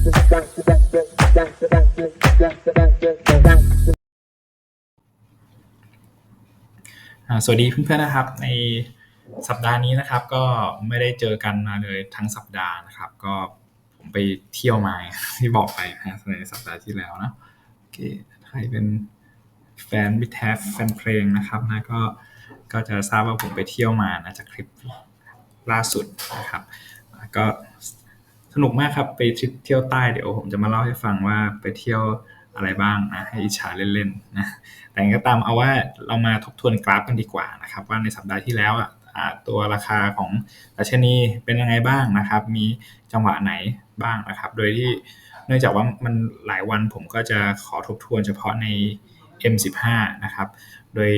สวัสดีเพื่อนๆนะครับ ในสัปดาห์นี้นะครับ ก็ไม่ได้เจอกันมาเลยทั้งสัปดาห์นะครับ ก็ผมไปเที่ยวมาที่บอกไปนะในสัปดาห์ที่แล้วนะโอเคใครเป็นแฟนบิทแทฟแฟนเพลงนะครับนะก็ก็จะทราบว่าผมไปเที่ยวมานะจากคลิปล่าสุดนะครับ ก็ นุกมากครับ ไปทริปเที่ยวใต้เดี๋ยวผมจะมาเล่าให้ฟังว่าไปเที่ยวอะไรบ้างนะให้อิจฉาเล่นๆนะแต่ก็ตามเอาว่าเรามาทบทวนกราฟกันดีกว่านะครับ ว่าในสัปดาห์ที่แล้วอะตัวราคาของดัชนีเป็นยังไงบ้างนะครับ มีจังหวะไหนบ้างนะครับ โดยที่เนื่องจากว่ามันหลายวันผมก็จะขอทบทวนเฉพาะใน M15 นะครับ โดย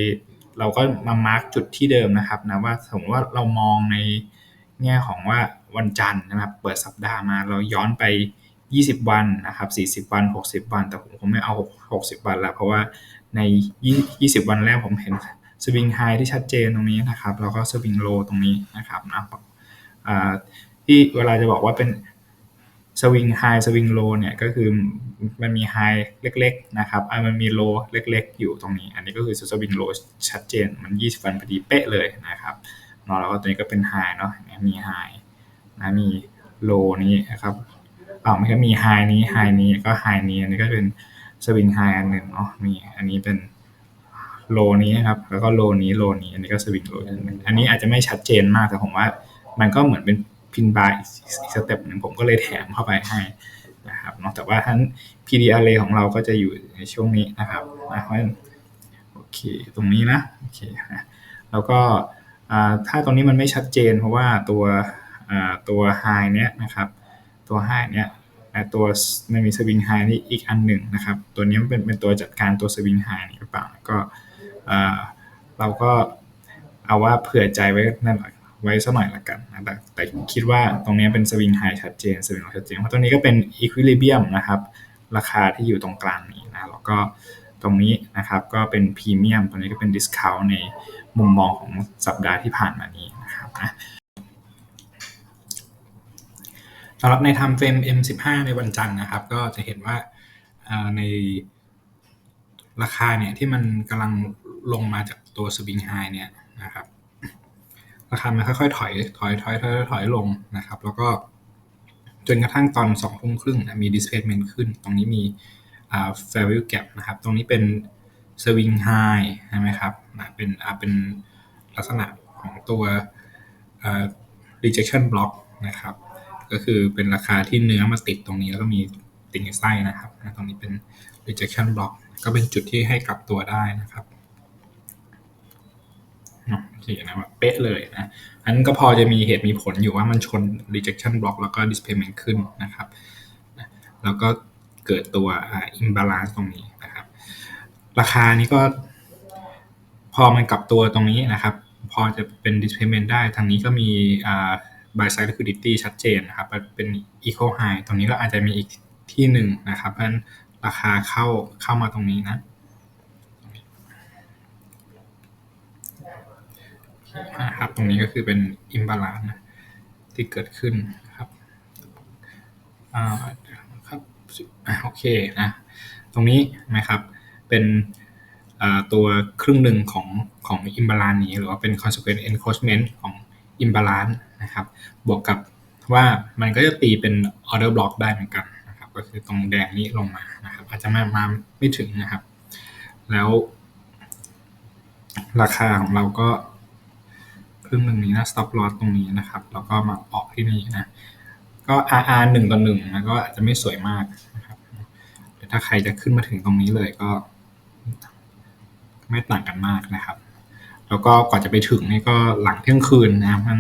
เราก็มามาร์กจุดที่เดิมนะครับนะว่าสมมติว่าเรามองในแง่ของว่า วันจันทร์นะครับ เปิดสัปดาห์มาเราย้อนไป 20 วันนะครับ 40 วัน 60 วัน แต่ผมคงไม่เอา 60 วันล้วเพราะว่าใน 20 วันแรกผมเห็นสวิงไฮที่ชัดเจนตรงนี้นะครับ แล้วก็สวิงโลตรงนี้นะครับนะที่เวลาจะบอกว่าเป็นสวิงไฮสวิงโลเนี่ยก็คือมันมีไฮเล็กๆนะครับอ่ามันมีโลเล็กๆ อยู่ตรงนี้ อันนี้ก็คือสวิงโลชัดเจนมัน 20 วันพอดีเป๊ะเลยนะครับเนาะแล้วก็ตัวนี้ก็เป็นไฮเนาะมีไฮ นะมีโลนี้นะครับอ่าไม่ใช่มีไฮนี้ไฮนี้ก็ไฮนี้อันนี้ก็เป็นสวิงไฮอันหนึ่งเนาะมีอันนี้เป็นโลนี้นะครับ แล้วก็โลนี้โลนี้ อันนี้ก็สวิงโลอันนี้อาจจะไม่ชัดเจนมากแต่ผมว่า มันก็เหมือนเป็นพินบาร์อีกสเต็ปหนึ่งผมก็เลยแถมเข้าไปให้นะครับเนาะแต่ว่าทั้น PD array ของเราก็จะอยู่ในช่วงนี้นะครับนะเพราะโอเคตรงนี้นะโอเคนะแล้วก็ถ้าตรงนี้มันไม่ชัดเจน เพราะว่าตัว ตัว high เนี้ยนะครับตัว high เนี้ยตัวมันมีสวิงไฮนี่อีกอันหนึ่งนะครับ ตัวนี้มันเป็นเป็นตัวจัดการตัวสวิงไฮนี่หรือเปล่าก็เราก็เอาว่าเผื่อใจไว้นั่นแหละไว้สักหน่อยละกันนะแต่แต่คิดว่าตรงนี้เป็นสวิงไฮชัดเจนสวิงโลชัดเจนเพราะตรงนี้ก็เป็นอีควิลิเบียมนะครับราคาที่อยู่ตรงกลางนี้นะแล้วก็ตรงนี้นะครับก็เป็นพรีเมียมตรงนี้ก็เป็นดิสคาวในมุมมองของสัปดาห์ที่ผ่านมานี้นะครับนะ สำหรับในทำเฟรม M15 ในวันจันทร์นะครับ ก็จะเห็นว่าในราคาเนี่ยที่มันกำลังลงมาจากตัวสวิงไฮเนี่ยนะครับ ราคามันค่อยๆ ถอย ถอยถอยถอยถอยลงนะครับ แล้วก็จนกระทั่งตอนสองทุ่มครึ่งมี displacement ขึ้น ตรงนี้มี fair value gap นะครับ ตรงนี้เป็น swing high ใช่ไหมครับเป็นเป็นลักษณะของตัว rejection block นะครับ ก็คือเป็นราคาที่เนื้อมาติดตรงนี้แล้วก็มีติ่งไส้นะครับตรงนี้เป็น rejection block ก็เป็นจุดที่ให้กลับตัวได้นะครับโอเคนะแบบเป๊ะเลยนะ อันนั้นก็พอจะมีเหตุมีผลอยู่ว่ามันชน rejection block แล้วก็ displacement ขึ้นนะครับ แล้วก็เกิดตัว imbalance ตรงนี้นะครับ ราคานี้ก็ พอมันกลับตัวตรงนี้นะครับ พอจะเป็น displacement ได้ทางนี้ก็มี buy side liquidity ชัดเจนนะครับเป็น equal high ตรงนี้ก็อาจจะมีอีกที่หนึ่งนะครับเพราะฉะนั้นราคาเข้าเข้ามาตรงนี้นะนะครับตรงนี้ก็คือเป็น imbalance นะที่เกิดขึ้นครับอ่าครับโอเคนะตรงนี้นะครับเป็นตัวครึ่งหนึ่งของของ imbalance นี้ หรือว่าเป็น consequent encroachment ของ imbalance นะครับ บวกกับว่ามันก็จะตีเป็น order block ได้เหมือนกันนะครับ ก็คือตรงแดงนี้ลงมานะครับ อาจจะมามาไม่ถึงนะครับ แล้ว ราคาของเราก็ครึ่งหนึ่งนี้นะ stop loss ตรงนี้นะครับ แล้วก็มาออกที่นี่นะ ก็ RR หนึ่งต่อหนึ่งนะก็อาจจะไม่สวยมากนะครับถ้าใครจะขึ้นมาถึงตรงนี้เลยก็ ไม่ต่างกันมากนะครับ แล้วก็กว่าจะไปถึงนี่ก็หลังเที่ยงคืนนะมัน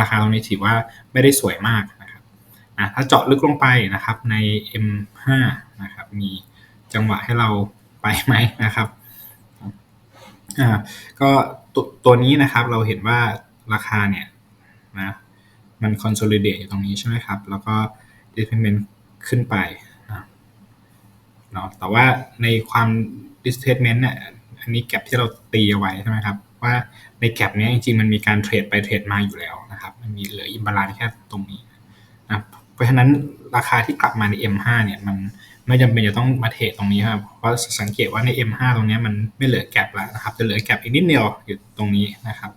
ราคาตรงนี้ถือว่าไม่ได้สวยมากนะครับนะถ้าเจาะลึกลงไปนะครับใน M5 นะครับมีจังหวะให้เราไปไหมนะครับอ่าก็ตัวตัวนี้นะครับเราเห็นว่าราคาเนี่ยนะมัน consolidate อยู่ตรงนี้ใช่ไหมครับ แล้วก็ displacement ขึ้นไปนะเนาะแต่ว่าในความ displacement เนี่ยอันนี้แก็บที่เราตีเอาไว้ใช่ไหมครับ ว่าในแก็บนี้จริงๆมันมีการเทรดไปเทรดมาอยู่แล้วนะครับ มันมีเหลืออิมบาลานแค่ตรงนี้นะเพราะฉะนั้นราคาที่กลับมาใน M5 เนี่ยมันไม่จำเป็นจะต้องมาเทรดตรงนี้ครับเพราะสังเกตว่าใน M5 ตรงนี้มันไม่เหลือแกลบแล้วนะครับจะเหลือแกลบอีกนิดเดียวอยู่ตรงนี้นะครับ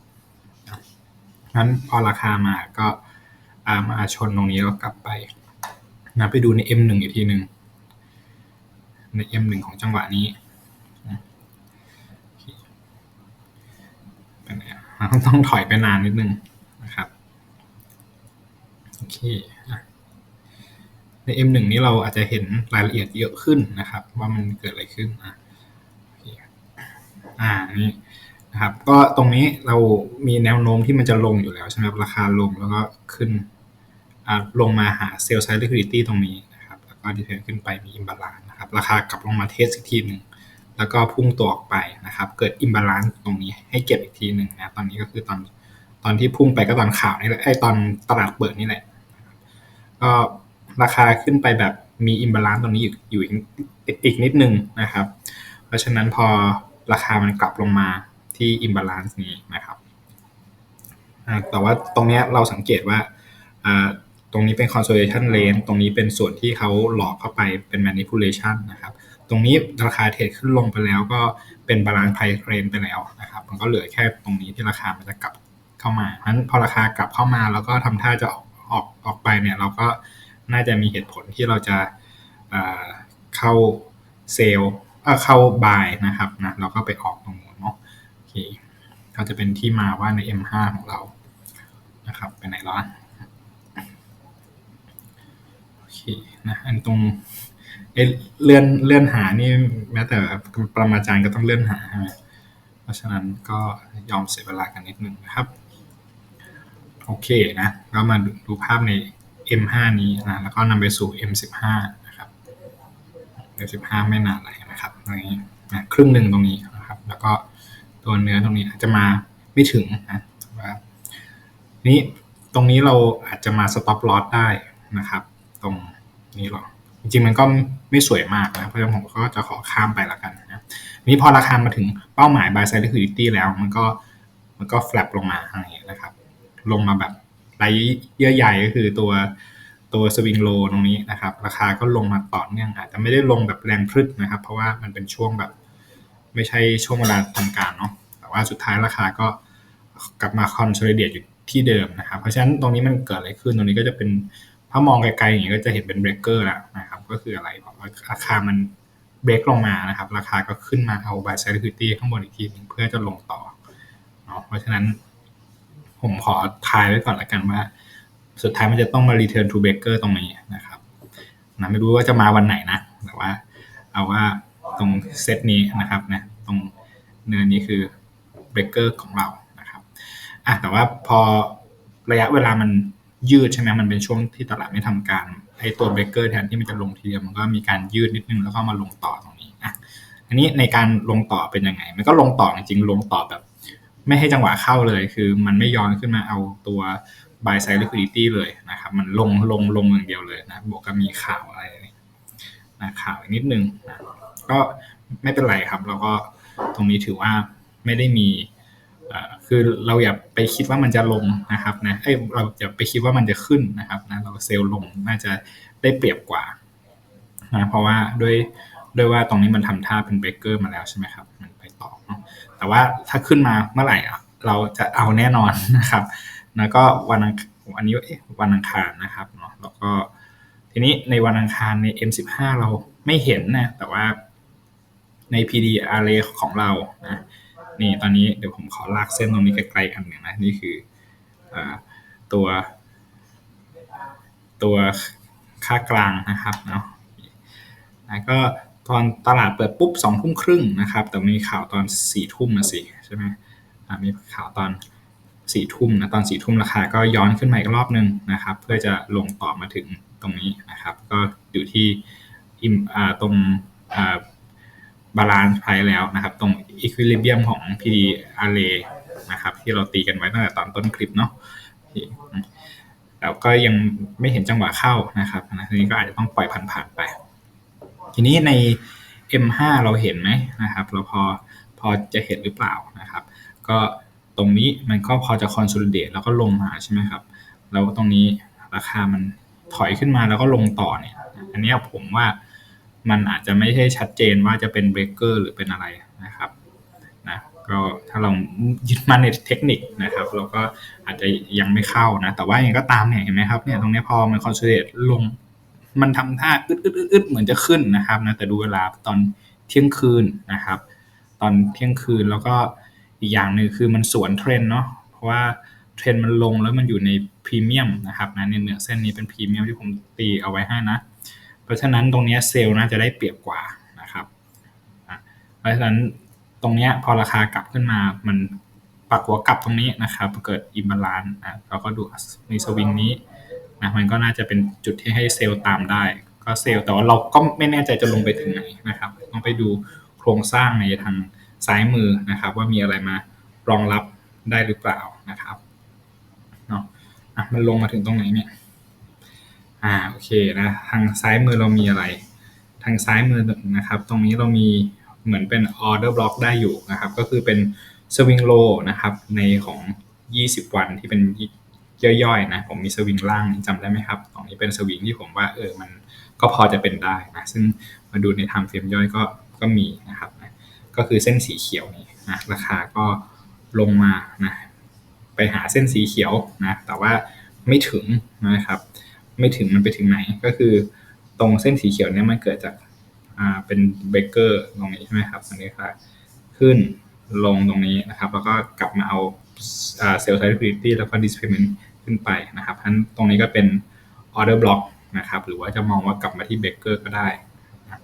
นั้นพอราคามาก็มาชนตรงนี้แล้วกลับไปนะไปดูใน M1 อีกทีหนึ่งใน M1 ของจังหวะนี้ ต้องถอยไปนานนิดนึงนะครับโอเคใน M1 นี้เราอาจจะเห็นรายละเอียดเยอะขึ้นนะครับ ว่ามันเกิดอะไรขึ้นอะอ่านี่นะครับก็ตรงนี้เรามีแนวโน้มที่มันจะลงอยู่แล้วใช่ไหมครับราคาลงแล้วก็ขึ้นลงมาหาเซลล์ไซด์ลิควิดิตี้ตรงนี้นะครับแล้วก็ดีเทนขึ้นไปมีอิมบาลานนะครับ ราคากลับลงมาเทสอีกทีหนึ่ง แล้วก็พุ่งตัวออกไปนะครับ เกิดอิมบาลานซ์ตรงนี้ให้เก็บอีกทีหนึ่งนะตอนนี้ก็คือตอนตอนที่พุ่งไปก็ตอนข่าวนี่แหละไอ้ตอนตลาดเปิดนี่แหละก็ราคาขึ้นไปแบบมีอิมบาลานซ์ตรงนี้อยู่อีกนิดนึงนะครับ เพราะฉะนั้นพอราคามันกลับลงมาที่อิมบาลานซ์นี้นะครับแต่ว่าตรงนี้เราสังเกตว่าตรงนี้เป็น consolidation range ตรงนี้เป็นส่วนที่เขาหลอกเข้าไปเป็น manipulation นะครับ ตรงนี้ราคาเทรดขึ้นลงไปแล้วก็เป็นบาลานซ์ไพรเรนไปแล้วนะครับมันก็เหลือแค่ตรงนี้ที่ราคามันจะกลับเข้ามาเพราะฉะนั้นพอราคากลับเข้ามาแล้วก็ทำท่าจะออกออกออกไปเนี่ยเราก็น่าจะมีเหตุผลที่เราจะเข้าเซลล์เข้าบายนะครับนะเราก็ไปออกตรงนู้นเนาะโอเคก็จะเป็นที่มาว่าใน M5 ของเรานะครับไปไหนแล้วโอเคนะอันตรง เเลื่อนเลื่อนหานี่แม้แต่ประมาจารย์ก็ต้องเลื่อนหาใช่ไหมเพราะฉะนั้นก็ยอมเสียเวลากันนิดนึงนะครับ โอเคนะ ก็มาดูภาพใน M5 นี้นะ แล้วก็นำไปสู่ M15 นะครับ M15 ไม่นานอะไรนะครับตรงนี้นะครึ่งหนึ่งตรงนี้นะครับ แล้วก็ตัวเนื้อตรงนี้อาจจะมาไม่ถึงนะว่านี้ตรงนี้เราอาจจะมา stop loss ได้นะครับ ตรงนี้หรอ จริงๆมันก็ไม่สวยมากนะเพราะฉะนั้นผมก็จะขอข้ามไปละกันนะนี้พอราคามาถึงเป้าหมาย buy side liquidity แล้ว มันก็มันก็แฟลปลงมาอย่างนี้นะครับ ลงมาแบบไรเยื่อใหญ่ก็คือตัวตัวสวิงโลตรงนี้นะครับ ราคาก็ลงมาต่อเนื่องอาจจะไม่ได้ลงแบบแรงพรึดนะครับ เพราะว่ามันเป็นช่วงแบบ ไม่ใช่ช่วงเวลาทำการเนาะแต่ว่าสุดท้ายราคาก็กลับมาคอนโซลิเดตอยู่ที่เดิมนะครับ เพราะฉะนั้นตรงนี้มันเกิดอะไรขึ้นตรงนี้ก็จะเป็น ถ้ามองไกลๆอย่างนี้ก็จะเห็นเป็นเบรกเกอร์แล้วนะครับ ก็คืออะไรเพราราคามันเบรกลงมานะครับ ราคาก็ขึ้นมาเอาบายไซด์คิตี้ข้างบนอีกทีนึงเพื่อจะลงต่อเนาะเพราะฉะนั้นผมขอทายไว้ก่อนละกันว่า สุดท้ายมันจะต้องมา return to breaker ตรงนี้นะครับนะไม่รู้ว่าจะมาวันไหนนะ แต่ว่า เอาว่าตรงเซตนี้นะครับนะตรงเนื้อนี้คือเบรกเกอร์ของเรานะครับอะแต่ว่าพอระยะเวลามัน ยืดใช่ไหมมันเป็นช่วงที่ตลาดไม่ทำการไอตัวเบรกเกอร์แทนที่มันจะลงทีเดียวมันก็มีการยืดนิดนึงแล้วก็มาลงต่อตรงนี้อะอันนี้ในการลงต่อเป็นยังไง มันก็ลงต่อจริงๆลงต่อแบบ ไม่ให้จังหวะเข้าเลย คือมันไม่ย้อนขึ้นมาเอาตัว buy side liquidity เลยนะครับมันลงลงลงอย่างเดียวเลยนะบวกกับมีข่าวอะไรนะข่าวนิดนึงนะก็ไม่เป็นไรครับ เราก็ตรงนี้ถือว่าไม่ได้มี คือเราอย่าไปคิดว่ามันจะลงนะครับนะเอ้เราอย่าไปคิดว่ามันจะขึ้นนะครับนะเราเซลล์ลงน่าจะได้เปรียบกว่านะเพราะว่าด้วยด้วยว่าตรงนี้มันทำท่าเป็นเบรกเกอร์มาแล้วใช่ไหมครับ มันไปต่อเนาะแต่ว่าถ้าขึ้นมาเมื่อไหร่อะเราจะเอาแน่นอนนะครับแล้วก็วันอันนี้วันอังคารนะครับเนาะแล้วก็ทีนี้ในวันอังคารใน M15 เราไม่เห็นนะแต่ว่าใน PD array ของเรานะ นี่ตอนนี้เดี๋ยวผมขอลากเส้นตรงนี้ไกลๆอันหนึ่งนะนี่คืออตัว ตัวค่ากลางนะครับเนาะแล้วก็ตอนตลาดเปิดปุ๊บสองทุ่มครึ่งนะครับ แต่มีข่าวตอนสี่ทุ่มมาสิใช่ไหมมีข่าวตอนสี่ทุ่มนะตอนสี่ทุ่มราคาก็ย้อนขึ้นมาอีกรอบนึงนะครับ เพื่อจะลงต่อมาถึงตรงนี้นะครับ ก็อยู่ที่อิมตรง บาลานซ์ไพแล้วนะครับ ตรงอีควิลิเบียมของ PD array นะครับ ที่เราตีกันไว้ตั้งแต่ตอนต้นคลิปเนาะแล้วก็ยังไม่เห็นจังหวะเข้านะครับนะทีนี้ก็อาจจะต้องปล่อยผ่านๆไป ทีนี้ใน M5 เราเห็นไหมนะครับ เราพอพอจะเห็นหรือเปล่านะครับ ก็ตรงนี้มันก็พอจะคอนโซลิเดตแล้วก็ลงมาใช่ไหมครับ แล้วตรงนี้ราคามันถอยขึ้นมาแล้วก็ลงต่อเนี่ย อันนี้ผมว่า มันอาจจะไม่ใช่ชัดเจนว่าจะเป็นเบรกเกอร์หรือเป็นอะไรนะครับนะก็ถ้าเรายึดมั่นในเทคนิคนะครับ เราก็อาจจะยังไม่เข้านะ แต่ว่ายังก็ตามเนี่ยเห็นไหมครับเนี่ยตรงนี้พอมันคอนโซลเดตลง มันทำท่าอึดอึดอึดอึดเหมือนจะขึ้นนะครับนะแต่ดูเวลาตอนเที่ยงคืนนะครับ ตอนเที่ยงคืนแล้วก็อีกอย่างหนึ่งคือมันสวนเทรนเนาะเพราะว่าเทรนมันลงแล้วมันอยู่ในพรีเมียมนะครับนะในเหนือเส้นนี้เป็นพรีเมียมที่ผมตีเอาไว้ให้นะ ราะฉะนั้นตรงนี้เซลล์น่าจะได้เปรียบกว่านะครับ เพราะฉะนั้นตรงนี้พอราคากลับขึ้นมา มันปักหัวกลับตรงนี้นะครับเกิดอิมบาลานซ์นะเราก็ดูในสวิงนี้นะมันก็น่าจะเป็นจุดที่ให้เซลล์ตามได้ ก็เซลล์แต่ว่าเราก็ไม่แน่ใจจะลงไปถึงไหนนะครับ ต้องไปดูโครงสร้างในทางซ้ายมือนะครับ ว่ามีอะไรมารองรับได้หรือเปล่านะครับเนาะอะมันลงมาถึงตรงไหนเนี่ย อ่าโอเคนะทางซ้ายมือเรามีอะไร ทางซ้ายมือนะครับ ตรงนี้เรามีเหมือนเป็นออเดอร์บล็อกได้อยู่นะครับ ก็คือเป็นสวิงโลนะครับในของ 20 วันที่เป็นย่อยๆนะผมมีสวิงล่างจำได้ไหมครับ ตรงนี้เป็นสวิงที่ผมว่าเออมันก็พอจะเป็นได้นะซึ่งมาดูในทางเฟรมย่อยก็ก็มีนะครับนะก็คือเส้นสีเขียวนี่นะราคาก็ลงมานะไปหาเส้นสีเขียวนะแต่ว่าไม่ถึงนะครับ ไม่ถึงมันไปถึงไหน ก็คือตรงเส้นสีเขียวเนี่ยมันเกิดจากอ่าเป็นเบเกอร์ตรงนี้ใช่ไหมครับตรงนี้ค่ะขึ้นลงตรงนี้นะครับ แล้วก็กลับมาเอาเซลล์ไซด์ลิควิตี้แล้วก็ดิสเพย์เมนต์ขึ้นไปนะครับทั้นตรงนี้ก็เป็นออเดอร์บล็อกนะครับหรือว่าจะมองว่ากลับมาที่เบเกอร์ก็ได้นะ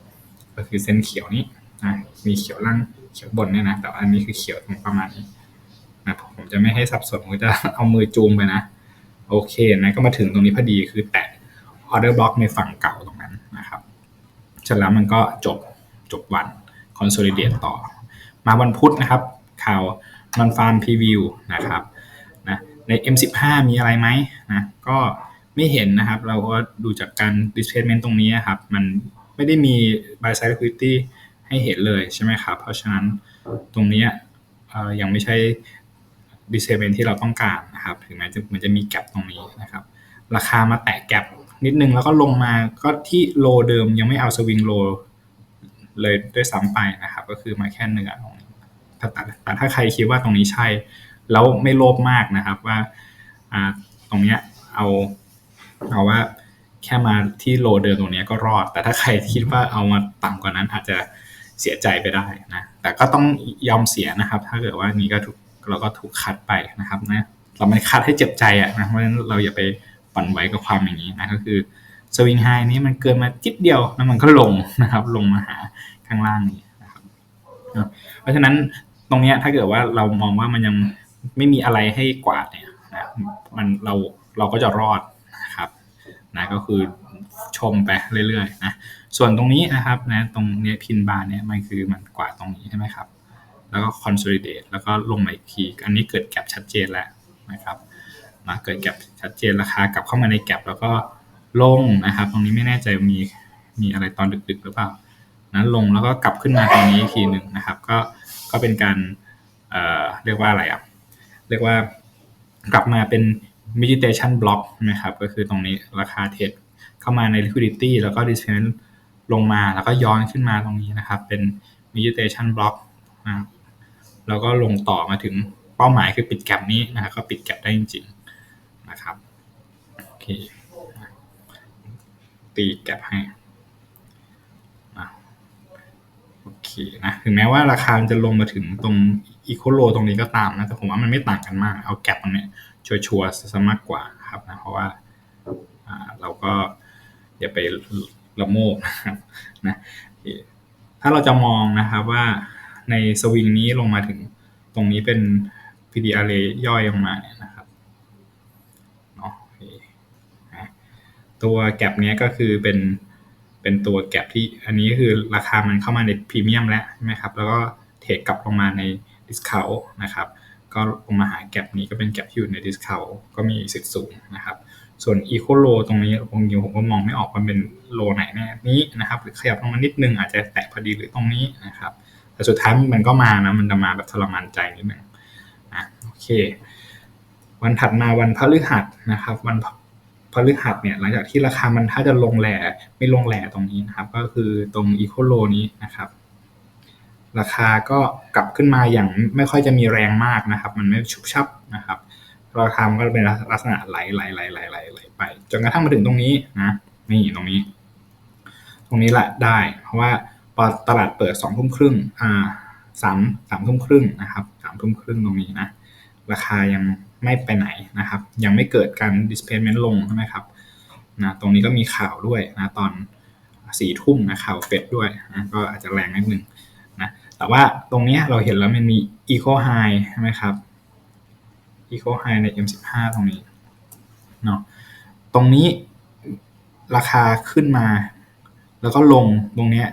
ก็คือเส้นเขียวนี้นะมีเขียวล่างเขียวบนเนี่ยนะแต่อันนี้คือเขียวตรงประมาณนี้นะผมจะไม่ให้สับสนผมจะเอามือจูงไปนะ โอเคนะก็มาถึงตรงนี้พอดีคือแตะออเดอร์บล็อกในฝั่งเก่าตรงนั้นนะครับเสร็จแล้วมันก็จบจบวันคอนโซลิเดตต่อ มาวันพุธนะครับ ข่าวนอนฟาร์มพรีวิวนะครับนะใน M15 มีอะไรไหมนะก็ไม่เห็นนะครับ เราก็ดูจากการ displacement ตรงนี้ครับ มันไม่ได้มี buy side liquidity ให้เห็นเลยใช่ไหมครับ เพราะฉะนั้นตรงนี้ยังไม่ใช่ displacement ที่เราต้องการนะครับถึงแม้จะมันจะมีแกลบตรงนี้นะครับ ราคามาแตะแกลบนิดนึงแล้วก็ลงมาก็ที่โลเดิมยังไม่เอาสวิงโลเลยด้วยซ้ำไปนะครับ ก็คือมาแค่เนื้อตรงนี้แต่ถ้าใครคิดว่าตรงนี้ใช่ แล้วไม่โลภมากนะครับว่าตรงเนี้ยเอาเอาว่าแค่มาที่โลเดิมตรงนี้ก็รอด แต่ถ้าใครคิดว่าเอามาต่ำกว่านั้นอาจจะเสียใจไปได้นะแต่ก็ต้องยอมเสียนะครับ ถ้าเกิดว่านี้ก็ถูก เราก็ถูกคัดไปนะครับนะเราไม่คัดให้เจ็บใจอะนะเพราะฉะนั้นเราอย่าไปปั่นไหวกับความอย่างนี้นะก็คือสวิงไฮนี้มันเกินมาจิดเดียวแล้วมันก็ลงนะครับ ลงมาหาข้างล่างนี้นะครับเพราะฉะนั้นตรงนี้ถ้าเกิดว่าเรามองว่ามันยังไม่มีอะไรให้กวาดเนี่ยนะมันเราเราก็จะรอดนะครับนะก็คือชมไปเรื่อยๆนะส่วนตรงนี้นะครับนะตรงนี้พินบาร์เนี่ยมันคือมันกวาดตรงนี้ใช่ไหมครับ แล้วก็คอนโซลิเดตแล้วก็ลงมาอีกที อันนี้เกิดแกลบชัดเจนแล้วนะครับมาเกิดแกลบชัดเจนราคากลับเข้ามาในแกลบแล้วก็ลงนะครับ ตรงนี้ไม่แน่ใจมีมีอะไรตอนดึกๆหรือเปล่านั้นลงแล้วก็กลับขึ้นมาตรงนี้อีกทีหนึ่งนะครับ ก็ก็เป็นการเอ่อเรียกว่าอะไรอะเรียกว่ากลับมาเป็น meditation block นะครับ ก็คือตรงนี้ราคาเทรดเข้ามาใน liquidity แล้วก็ discount ลงมาแล้วก็ย้อนขึ้นมาตรงนี้นะครับ เป็น meditation block นะครับ แล้วก็ลงต่อมาถึงเป้าหมายคือปิดแกลบนี้นะครับก็ปิดแกลบได้จริงๆนะครับโอเคตีแกลบให้โอเคนะถึงแม้ว่าราคาจะลงมาถึงตรงอีโคโลตรงนี้ก็ตามนะแต่ผมว่ามันไม่ต่างกันมาก เอาแกลบตรงนี้ชัวร์ๆซะมากกว่าครับนะเพราะว่าเราก็อย่าไปละโมบนะครับนะถ้าเราจะมองนะครับว่า ในสวิงนี้ลงมาถึงตรงนี้เป็น PDR ย่อยลงมาเนี่ยนะครับเนาะตัวแกลบนี้ก็คือเป็นเป็นตัวแกลบที่อันนี้คือราคามันเข้ามาในพรีเมียมแล้วใช่ไหมครับ แล้วก็เทรดกลับลงมาในดิสคาวนะครับ ก็ลงมาหาแกลบนี้ก็เป็นแกลบที่อยู่ในดิสคาวก็มีสิทธิ์สูงนะครับ ส่วนอีโคโลตรงนี้ผมยิงผมก็มองไม่ออกว่าเป็นโลไหนแน่นี้นะครับ หรือขยับลงมานิดนึงอาจจะแตะพอดีหรือตรงนี้นะครับ แต่สุดท้ายมันก็มานะ มันจะมาแบบทรมานใจนิดหนึ่งนะโอเค วันถัดมาวันพฤหัสนะครับ วันพฤหัสเนี่ย หลังจากที่ราคามันถ้าจะลงแหล่ไม่ลงแหล่ตรงนี้นะครับ ก็คือตรงอีโคโลนี้นะครับราคาก็กลับขึ้นมาอย่างไม่ค่อยจะมีแรงมากนะครับ มันไม่ชุบชับนะครับราคามันก็เป็นลักษณะไหลไหลไหลไหลไหลไหลไป จนกระทั่งมาถึงตรงนี้นะ นี่ตรงนี้ ตรงนี้แหละได้ เพราะว่า ตลาดเปิดสองทุ่มครึ่งอ่าสามสามทุ่มครึ่งนะครับสามทุ่มครึ่งตรงนี้นะราคายังไม่ไปไหนนะครับ ยังไม่เกิดการ displacement ลงใช่ไหมครับนะตรงนี้ก็มีข่าวด้วยนะตอนสี่ทุ่มนะข่าวเฟดด้วยนะก็อาจจะแรงนิดนึงนะแต่ว่าตรงนี้เราเห็นแล้วมันมี eco high ใช่ไหมครับ eco high ใน M15 ตรงนี้เนาะตรงนี้ราคาขึ้นมา แล้วก็ลงตรงนี้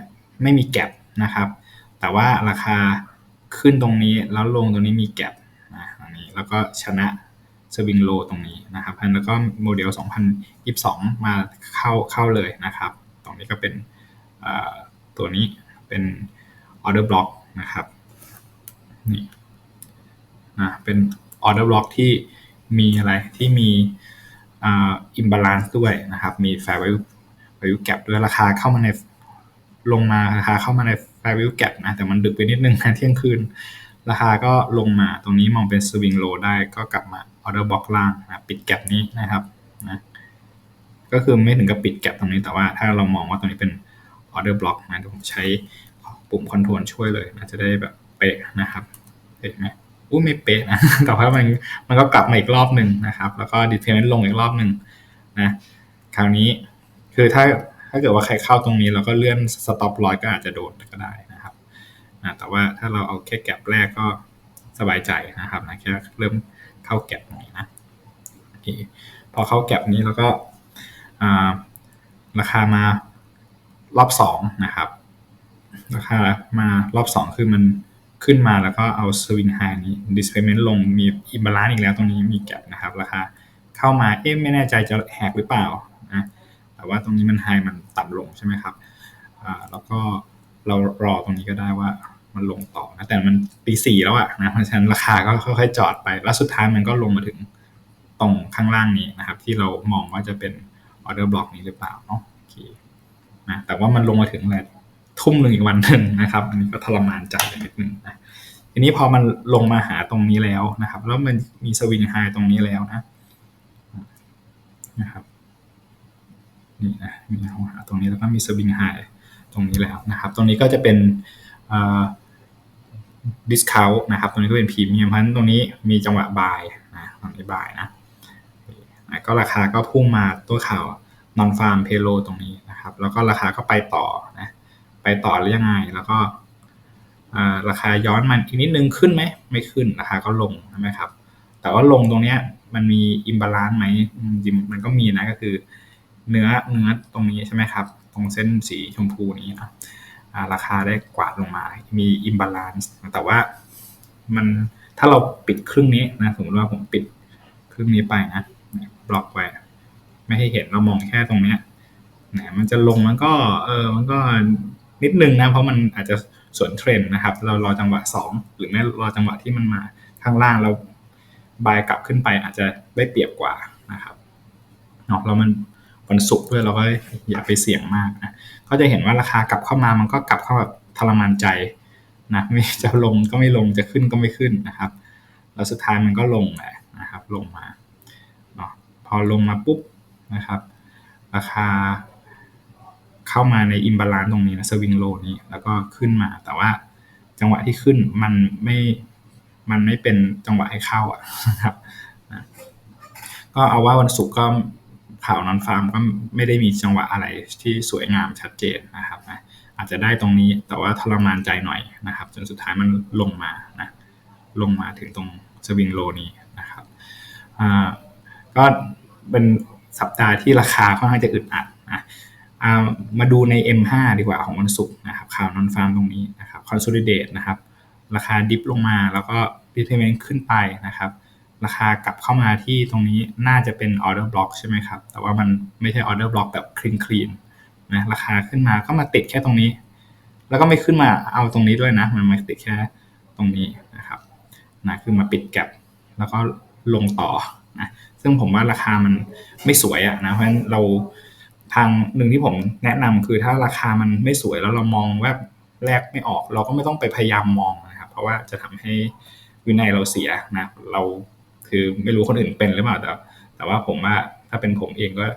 ไม่มีแก็บนะครับ แต่ว่าราคาขึ้นตรงนี้แล้วลงตรงนี้มีแก็บนะตรงนี้แล้วก็ชนะสวิงโลตรงนี้นะครับแล้วก็โมเดล 2022 มาเข้าเข้าเลยนะครับ ตรงนี้ก็เป็นตัวนี้เป็น order block นะครับนี่นะเป็นออเดอร์บล็อกที่มีอะไรที่มีอิมบาลานซ์ด้วยนะครับ มีแฟร์วิวแฟร์วิวแกด้วยราคาเข้ามาใน ลงมาราคาเข้ามาในแฟร์วิวแกนะ แต่มันดึกไปนิดนึงนะเที่ยงคืน ราคาก็ลงมาตรงนี้มองเป็นสวิงโลได้ก็กลับมาออเดอร์บล็อกล่างนะปิดแกลนี้นะครับนะก็คือไม่ถึงกับปิดแกลตรงนี้แต่ว่าถ้าเรามองว่าตรงนี้เป็นออเดอร์บล็อกนะผมใช้ปุ่มคอนโทรลช่วยเลยนะจะได้แบบเป๊ะนะครับเห็นไหมอู้ไม่เป๊ะนะแต่ว่ามันมันก็กลับมาอีกรอบหนึ่งนะครับ แล้วก็ดิเทนลงอีกรอบหนึ่งนะคราวนี้คือถ้า ถ้าเกิดว่าใครเข้าตรงนี้เราก็เลื่อนสต็อปลอยก็อาจจะโดนก็ได้นะครับแต่ว่าถ้าเราเอาแค่แก็บแรกก็สบายใจนะครับนะแค่เริ่มเข้าแก็บตรงนี้นะพอเข้าแก็บนี้แล้วก็ราคามารอบสองนะครับ ราคามารอบสองคือมันขึ้นมาแล้วก็เอาสวิงไฮนี้ displacement ลงมีอิมบาลานซ์อีกแล้วตรงนี้มีแกลนะครับ ราคาเข้ามาเอ๊ะไม่แน่ใจจะแหกหรือเปล่า แต่ว่าตรงนี้มันไฮมันต่ำลงใช่ไหมครับอ่าแล้วก็เรารอตรงนี้ก็ได้ว่ามันลงต่อนะแต่มันปีสี่แล้วอะนะเพราะฉะนั้นราคาก็ค่อยๆจอดไป แล้วสุดท้ายมันก็ลงมาถึงตรงข้างล่างนี้นะครับ ที่เรามองว่าจะเป็นออเดอร์บล็อกนี้หรือเปล่าเนาะโอเคนะแต่ว่ามันลงมาถึงแหละทุ่มหนึ่งอีกวันหนึ่งนะครับ อันนี้ก็ทรมานใจนิดนึงนะทีนี้พอมันลงมาหาตรงนี้แล้วนะครับ แล้วมันมีสวิงไฮตรงนี้แล้วนะนะครับ นี่นะมีหาตรงนี้แล้วก็มีสวิงไฮตรงนี้แล้วนะครับ ตรงนี้ก็จะเป็นดิสคาวนะครับ ตรงนี้ก็เป็นพรีเมียมเพราะฉะนั้นตรงนี้มีจังหวะบายนะตรงนี้บายนะก็ราคาก็พุ่งมาตัวข่าวนอนฟาร์มเพโลตรงนี้นะครับ แล้วก็ราคาก็ไปต่อนะไปต่อหรือยังไงแล้วก็ราคาย้อนมันอีกนิดนึงขึ้นไหมไม่ขึ้นราคาก็ลงใช่ไหมครับแต่ว่าลงตรงเนี้ยมันมีอิมบาลานซ์ไหมจริงมันก็มีนะก็คือ เนื้อเนื้อตรงนี้ใช่ไหมครับ ตรงเส้นสีชมพูนี้นะราคาได้กวาดลงมา มีอิมบาลานซ์แต่ว่ามันถ้าเราปิดครึ่งนี้นะสมมติว่าผมปิดครึ่งนี้ไปนะบล็อกไว้ ไม่ให้เห็นเรามองแค่ตรงเนี้ยนะมันจะลงมันก็ เออมันก็นิดนึงนะ เพราะมันอาจจะสวนเทรนนะครับ เรารอจังหวะ2หรือไม่รอจังหวะที่มันมาข้างล่างเราบายกลับขึ้นไปอาจจะได้เปรียบกว่านะครับเนาะแล้วมัน วันศุกร์ด้วยเราก็อย่าไปเสี่ยงมากนะก็จะเห็นว่าราคากลับเข้ามามันก็กลับเข้าแบบทรมานใจนะไม่จะลงก็ไม่ลงจะขึ้นก็ไม่ขึ้นนะครับ แล้วสุดท้ายมันก็ลงแหละนะครับ ลงมาเนาะพอลงมาปุ๊บนะครับ ราคาเข้ามาในอิมบาลานตรงนี้นะสวิงโลนี้แล้วก็ขึ้นมาแต่ว่าจังหวะที่ขึ้นมันไม่มันไม่เป็นจังหวะให้เข้าอะนะครับก็เอาว่าวันศุกร์ก็ ข่าวนอนฟาร์มก็ไม่ได้มีจังหวะอะไรที่สวยงามชัดเจนนะครับนะอาจจะได้ตรงนี้แต่ว่าทรมานใจหน่อยนะครับ จนสุดท้ายมันลงมานะลงมาถึงตรงสวิงโลนี้นะครับก็เป็นสัปดาห์ที่ราคาค่อนข้างจะอึดอัดนะมาดูใน M5 ดีกว่าของวันศุกร์นะครับข่าวนอนฟาร์มตรงนี้นะครับ consolidate นะครับ ราคาดิฟลงมาแล้วก็ repayment ขึ้นไปนะครับ ราคากลับเข้ามาที่ตรงนี้น่าจะเป็น order block ใช่ไหมครับ แต่ว่ามันไม่ใช่ order block แบบ clean clean นะราคาขึ้นมาก็มาติดแค่ตรงนี้ แล้วก็ไม่ขึ้นมาเอาตรงนี้ด้วยนะ มันมาติดแค่ตรงนี้นะครับนะคือมาปิดแก็บแล้วก็ลงต่อนะซึ่งผมว่าราคามันไม่สวยอะนะเพราะฉะนั้นเราทางหนึ่งที่ผมแนะนำคือถ้าราคามันไม่สวยแล้วเรามองแวบแรกไม่ออก เราก็ไม่ต้องไปพยายามมองนะครับ เพราะว่าจะทำให้วินัยเราเสียนะเรา คือไม่รู้คนอื่นเป็นหรือเปล่าแต่แต่ว่าผมว่าถ้าเป็นผมเองก็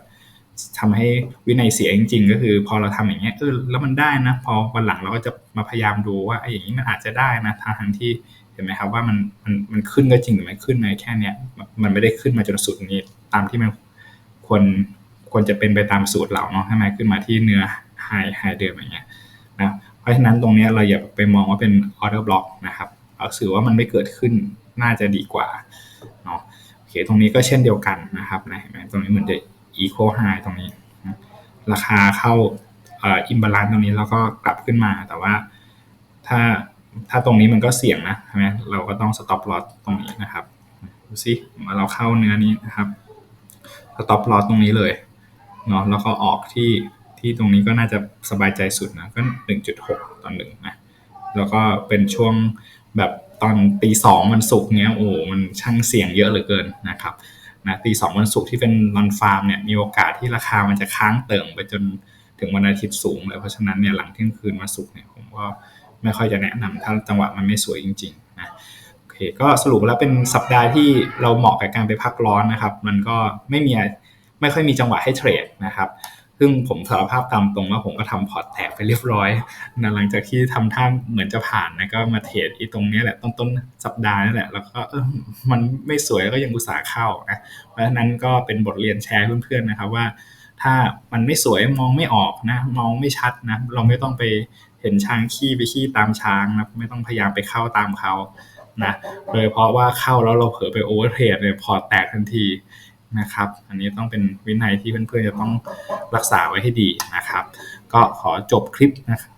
ทำให้วินัยเสียจริง ๆ ก็คือ พอเราทำอย่างเงี้ยเออแล้วมันได้นะ พอวันหลังเราก็จะมาพยายามดูว่าไอ้อย่างนี้มันอาจจะได้นะทางทางที่เห็นไหมครับว่ามันมันมันขึ้นก็จริงหรือไม่ขึ้นในแค่เนี้ยมันไม่ได้ขึ้นมาจนสุดนี้ตามที่มันควรควรจะเป็นไปตามสูตรเราเนาะให้มันขึ้นมาที่เนื้อไฮไฮเดิมอย่างเงี้ยนะเพราะฉะนั้นตรงนี้เราอย่าไปมองว่าเป็นออเดอร์บล็อกนะครับเอาสื่อว่ามันไม่เกิดขึ้นน่าจะดีกว่า เคตรงนี้ก็เช่นเดียวกันนะครับนะเห็นไหมตรงนี้เหมือนจะ equal high ตรงนี้ ราคาเข้าอิมบาลานซ์ตรงนี้แล้วก็กลับขึ้นมาแต่ว่าถ้าถ้าตรงนี้มันก็เสี่ยงนะใช่ไหมเราก็ต้อง stop loss ตรงนี้นะครับดูซิเราเข้าเนื้อนี้นะครับ stop loss ตรงนี้เลยเนาะแล้วก็ออกที่ที่ตรงนี้ก็น่าจะสบายใจสุดนะก็ 1.6 ต่อหนึ่งนะแล้วก็เป็นช่วงแบบ ตอนตีสองวันศุกร์เนี้ยโอ้มันช่างเสี่ยงเยอะเหลือเกินนะครับนะตีสองวันศุกร์ที่เป็นนอนฟาร์มเนี่ยมีโอกาสที่ราคามันจะค้างเติ่งไปจนถึงวันอาทิตย์สูงเลยเพราะฉะนั้นเนี่ยหลังเที่ยงคืนวันศุกร์เนี่ยผมก็ไม่ค่อยจะแนะนำถ้าจังหวะมันไม่สวยจริงๆนะโอเคก็สรุปแล้วเป็นสัปดาห์ที่เราเหมาะกับการไปพักร้อนนะครับ มันก็ไม่มีไม่ค่อยมีจังหวะให้เทรดนะครับ ซึ่งผมสารภาพตามตรงว่าผมก็ทำพอร์ตแตกไปเรียบร้อยนะหลังจากที่ทำท่าเหมือนจะผ่านนะก็มาเทรดอีตรงนี้แหละต้นต้นสัปดาห์นี่แหละ แล้วก็มันไม่สวยก็ยังอุตส่าห์เข้านะเพราะฉะนั้นก็เป็นบทเรียนแชร์เพื่อนๆนะครับว่า ถ้ามันไม่สวยมองไม่ออกนะ มองไม่ชัดนะ เราไม่ต้องไปเห็นช้างขี้ไปขี้ตามช้างนะไม่ต้องพยายามไปเข้าตามเขานะโดยเพราะว่าเข้าแล้วเราเผลอไปโอเวอร์เทรดเนี่ยพอแตกทันที นะครับ อันนี้ต้องเป็นวินัยที่เพื่อนๆจะต้องรักษาไว้ให้ดีนะครับ ก็ขอจบคลิปนะครับ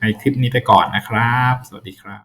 ในคลิปนี้ไปก่อนนะครับ สวัสดีครับ